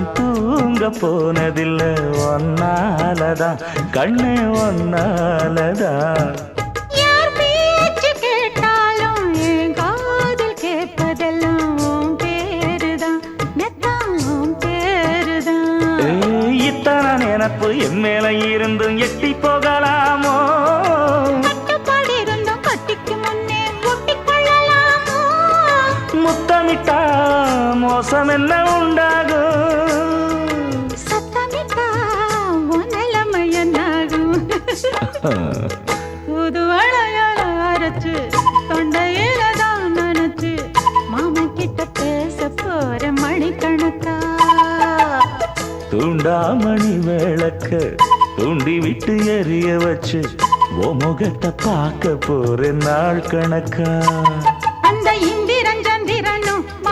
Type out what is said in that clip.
தூங்க போனதில்லை ஒன்னாலதான் கண்ணே ஒன்னாலதான் நினப்பு என் மேல இருந்தும் எட்டி போகலாமோ? முத்தமிட்டா மோசம் என்ன உண்டாகும்? புது வளையல அரைச்சு தொண்டையில தான் நினைச்சு மாமன் கிட்ட பேச போற மணிக்கணக்கா? தூண்டாமணி விளக்க தூண்டி விட்டு எரிய வச்சு ஓ முகத்தை பார்க்க போற நாள் கணக்கா?